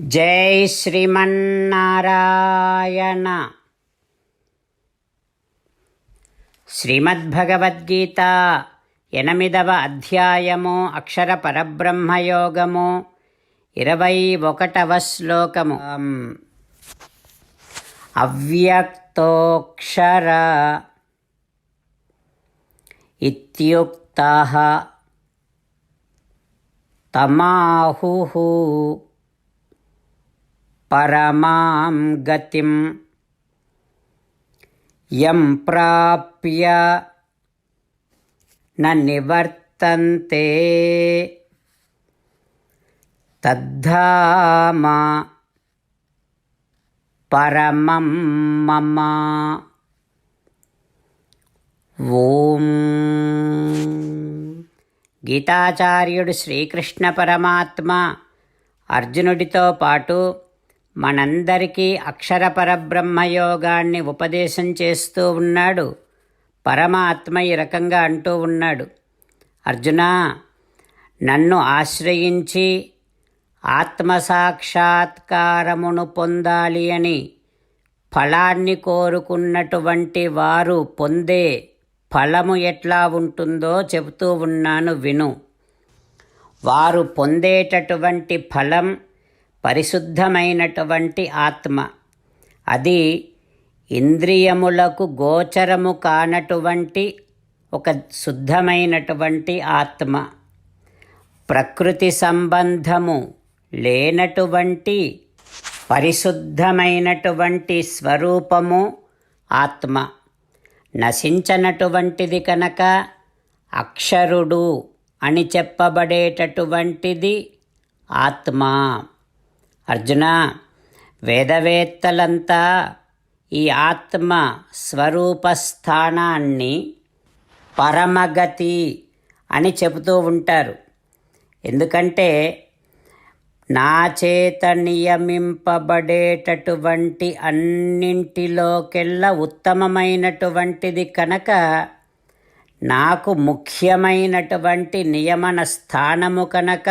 జై శ్రీమన్నారాయణ. శ్రీమద్భగవద్గీత ఎనిమిదవ అధ్యాయము అక్షర పరబ్రహ్మయోగము ఇరవై ఒకటవ శ్లోకము. అవ్యక్తోక్షర ఇత్యుక్త తమాహు పరమాం గతిం యం ప్రాప్య న నివర్తంతే తద్ధామ పరమం మమ. ఓం. గీతాచార్యుడు శ్రీకృష్ణ పరమాత్మ అర్జునుడితో పాటు మనందరికీ అక్షర పరబ్రహ్మయోగాన్ని ఉపదేశం చేస్తూ ఉన్నాడు. పరమాత్మ ఈ రకంగా అంటూ ఉన్నాడు. అర్జున నన్ను ఆశ్రయించి ఆత్మసాక్షాత్కారమును పొందాలి అని ఫలాన్ని కోరుకున్నటువంటి వారు పొందే ఫలము ఎట్లా ఉంటుందో చెబుతూ ఉన్నాను విను. వారు పొందేటటువంటి ఫలం పరిశుద్ధమైనటువంటి ఆత్మ. అది ఇంద్రియములకు గోచరము కానటువంటి ఒక శుద్ధమైనటువంటి ఆత్మ. ప్రకృతి సంబంధము లేనటువంటి పరిశుద్ధమైనటువంటి స్వరూపము ఆత్మ. నశించనటువంటిది కనుక అక్షరుడు అని చెప్పబడేటటువంటిది ఆత్మ. అర్జున వేదవేత్తలంతా ఈ ఆత్మ స్వరూపస్థానాన్ని పరమగతి అని చెబుతూ ఉంటారు. ఎందుకంటే నా చేత నియమింపబడేటటువంటి అన్నింటిలోకెల్లా ఉత్తమమైనటువంటిది కనుక నాకు ముఖ్యమైనటువంటి నియమన స్థానము కనుక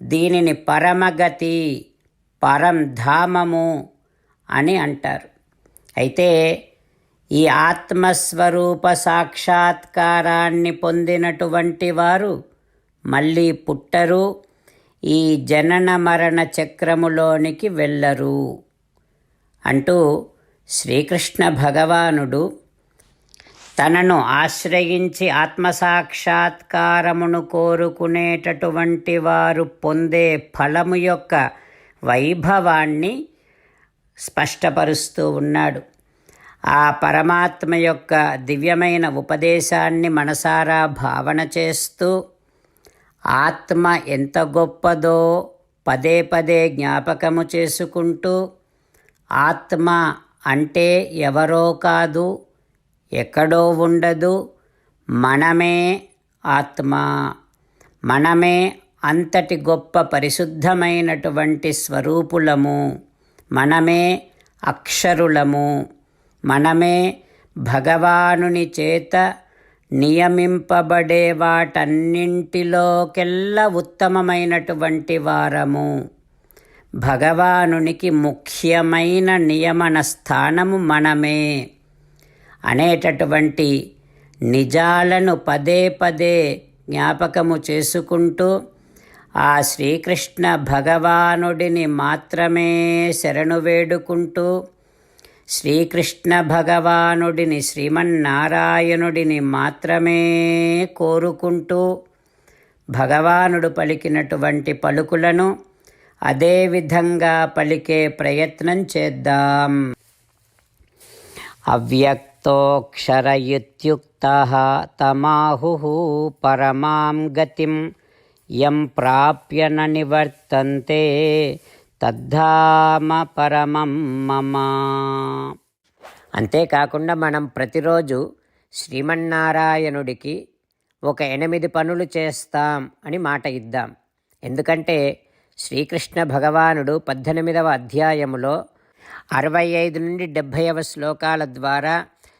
దీనిని పరమగతి పరంధామము అని అంటారు. అయితే ఈ ఆత్మస్వరూప సాక్షాత్కారాన్ని పొందినటువంటి వారు మళ్ళీ పుట్టరు ఈ జనన మరణ చక్రములోనికి వెళ్ళరు అంటూ శ్రీకృష్ణ భగవానుడు తనను ఆశ్రయించి ఆత్మసాక్షాత్కారమును కోరుకునేటటువంటి వారు పొందే ఫలము యొక్క వైభవాన్ని స్పష్టపరుస్తూ ఉన్నాడు. ఆ పరమాత్మ యొక్క దివ్యమైన ఉపదేశాన్ని మనసారా భావన చేస్తూ ఆత్మ ఎంత గొప్పదో పదే పదే జ్ఞాపకము చేసుకుంటూ ఆత్మ అంటే ఎవరో కాదు ఎక్కడో ఉండదు. మనమే ఆత్మ. మనమే అంతటి గొప్ప పరిశుద్ధమైనటువంటి స్వరూపులము. మనమే అక్షరులము. మనమే భగవానుని చేత నియమింపబడే వాటన్నింటిలోకెల్లా ఉత్తమమైనటువంటి వారము. భగవానునికి ముఖ్యమైన నియమన స్థానము మనమే. అనేటటువంటి నిజాలను పదే పదే జ్ఞాపకము చేసుకుంటూ ఆ శ్రీకృష్ణ భగవానుడిని మాత్రమే శరణు వేడుకుంటూ శ్రీకృష్ణ భగవానుడిని శ్రీమన్నారాయణుడిని మాత్రమే కోరుకుంటూ భగవానుడు పలికినటువంటి పలుకులను అదేవిధంగా పలికే ప్రయత్నం చేద్దాం. అవ్యక్తోక్షరయుత్యుక్త తమాహు పరమాం గతిం యం ప్రాప్య నివర్తంతే తద్ధామ పరమం మమ. అంతేకాకుండా మనం ప్రతిరోజు శ్రీమన్నారాయణుడికి ఒక ఎనిమిది పనులు చేస్తాం అని మాట ఇద్దాం. ఎందుకంటే శ్రీకృష్ణ భగవానుడు పద్దెనిమిదవ అధ్యాయములో అరవై ఐదు నుండి డెబ్భైవ శ్లోకాల ద్వారా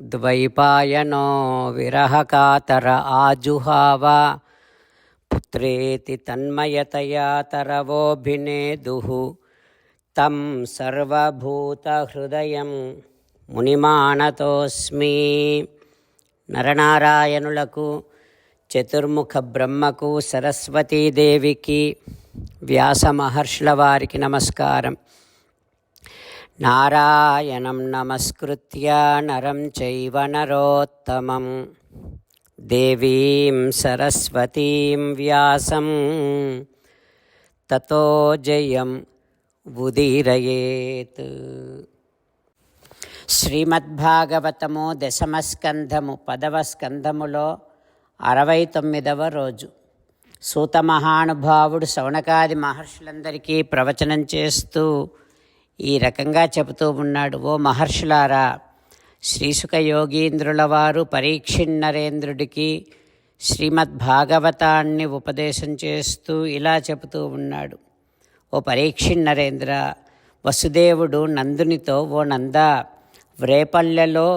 ద్వైపాయనో విరహకాతర ఆజుహావ పుత్రేతి తన్మయతయా తరవోభినేదుః తం సర్వభూతహృదయం మునిమాణతోస్మి నరనారాయణులకు చతుర్ముఖ బ్రహ్మకు సరస్వతీదేవికి వ్యాస మహర్షుల వారికి నమస్కారం. నారాయణం నమస్కృత్య నరం చైవ నరోత్తమం. దేవీం సరస్వతీం వ్యాసం. తతో జయం ఉదీరయేత్. శ్రీమద్భాగవతము దశమస్కంధము పదవ స్కంధములో అరవై తొమ్మిదవ రోజు. సూత మహానుభావుడు శౌనకాది మహర్షులందరికీ ప్రవచనం చేస్తూ ఈ రకంగా చెబుతూ ఉన్నాడు ఓ మహర్షులారా శ్రీసుక యోగీంద్రుల వారు పరీక్షిన్నరేంద్రుడికి శ్రీమద్భాగవతాన్ని ఉపదేశం చేస్తూ ఇలా చెబుతూ ఉన్నాడు. ఓ పరీక్షిన్నరేంద్ర వసుదేవుడు నందునితో ఓ నంద వ్రేపల్లెలో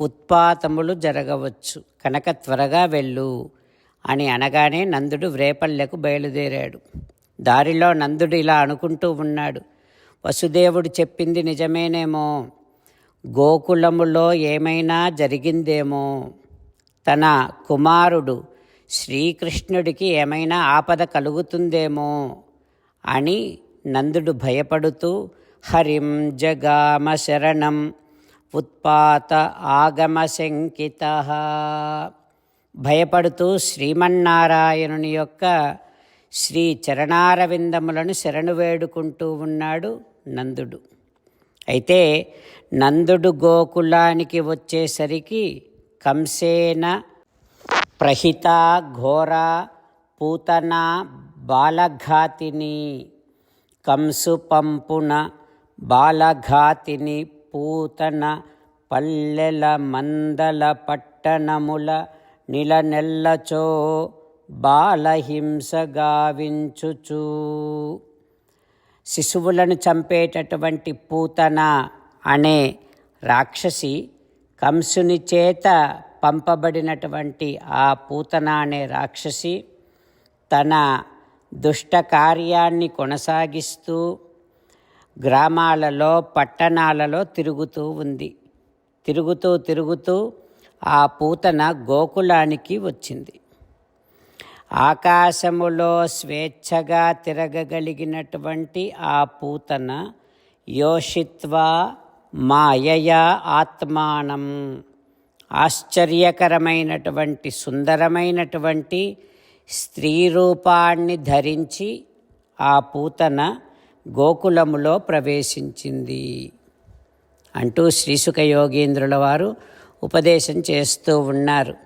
ఉత్పాతములు జరగవచ్చు కనుక త్వరగా వెళ్ళు అని అనగానే నందుడు వ్రేపల్లెకు బయలుదేరాడు. దారిలో నందుడు ఇలా అనుకుంటూ ఉన్నాడు వసుదేవుడు చెప్పింది నిజమేనేమో. గోకులములో ఏమైనా జరిగిందేమో. తన కుమారుడు శ్రీకృష్ణుడికి ఏమైనా ఆపద కలుగుతుందేమో అని నందుడు భయపడుతూ హరిం జగామ శరణం ఉత్పాత ఆగమ శంకిత. భయపడుతూ శ్రీమన్నారాయణుని యొక్క శ్రీ చరణారవిందములను శరణు వేడుకుంటూ ఉన్నాడు నందుడు. అయితే నందుడు గోకులానికి వచ్చేసరికి కంసేన ప్రహిత ఘోర పూతన బాలఘాతిని కంసు పంపున బాలఘాతిని పూతన పల్లెల మందల పట్టణముల నిలనెల్లచో బాలహింస గావించుచు శిశువులను చంపేటటువంటి పూతన అనే రాక్షసి కంసుని చేత పంపబడినటువంటి ఆ పూతన అనే రాక్షసి తన దుష్ట కార్యాన్ని కొనసాగిస్తూ గ్రామాలలో పట్టణాలలో తిరుగుతూ ఉంది. తిరుగుతూ తిరుగుతూ ఆ పూతన గోకులానికి వచ్చింది. ఆకాశములో స్వేచ్ఛగా తిరగగలిగినటువంటి ఆ పూతన యోషిత్వా మాయయా ఆత్మానం. ఆశ్చర్యకరమైనటువంటి సుందరమైనటువంటి స్త్రీ రూపాన్ని ధరించి ఆ పూతన గోకులములో ప్రవేశించింది. అంటూ శ్రీసుఖ యోగీంద్రుల వారు ఉపదేశం చేస్తూ ఉన్నారు.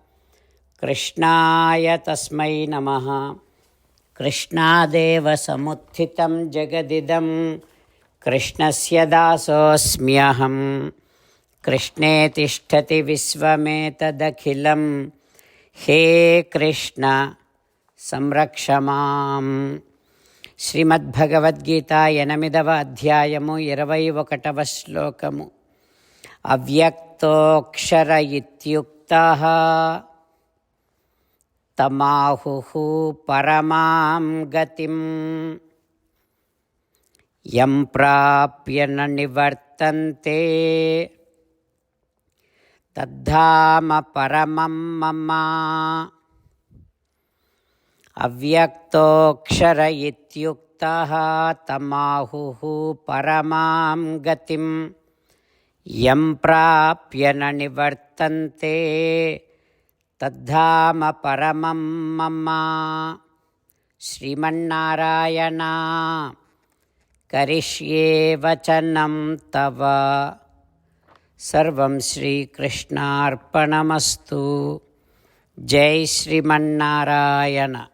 కృష్ణాయ తస్మై నమ కృష్ణాదేవ సముత్థితం జగదిదం కృష్ణస్య దాసోऽస్మ్యహం కృష్ణే తిష్టతి విశ్వమేతదఖిలం హే కృష్ణ సంరక్ష మాం శ్రీమద్భగవద్గీత ఎనిమిదవ అధ్యాయము ఇరవై ఒకటవ శ్లోకము అవ్యక్తోక్షర ఇత్యుక్త తమాహు పరమాం గతిం. యం ప్రాప్య న నివర్తంతే. తద్ధామ పరమం మమ. అవ్యక్తోక్షర ఇత్యుక్త తమాహు పరమాం గతిం. యం ప్రాప్య న నివర్తంతే. తద్ధామ పరమం మమ్మ. శ్రీమన్నారాయణ. కరిష్యే వచనం తవ. సర్వం శ్రీకృష్ణార్పణమస్తు. జై శ్రీమన్నారాయణ.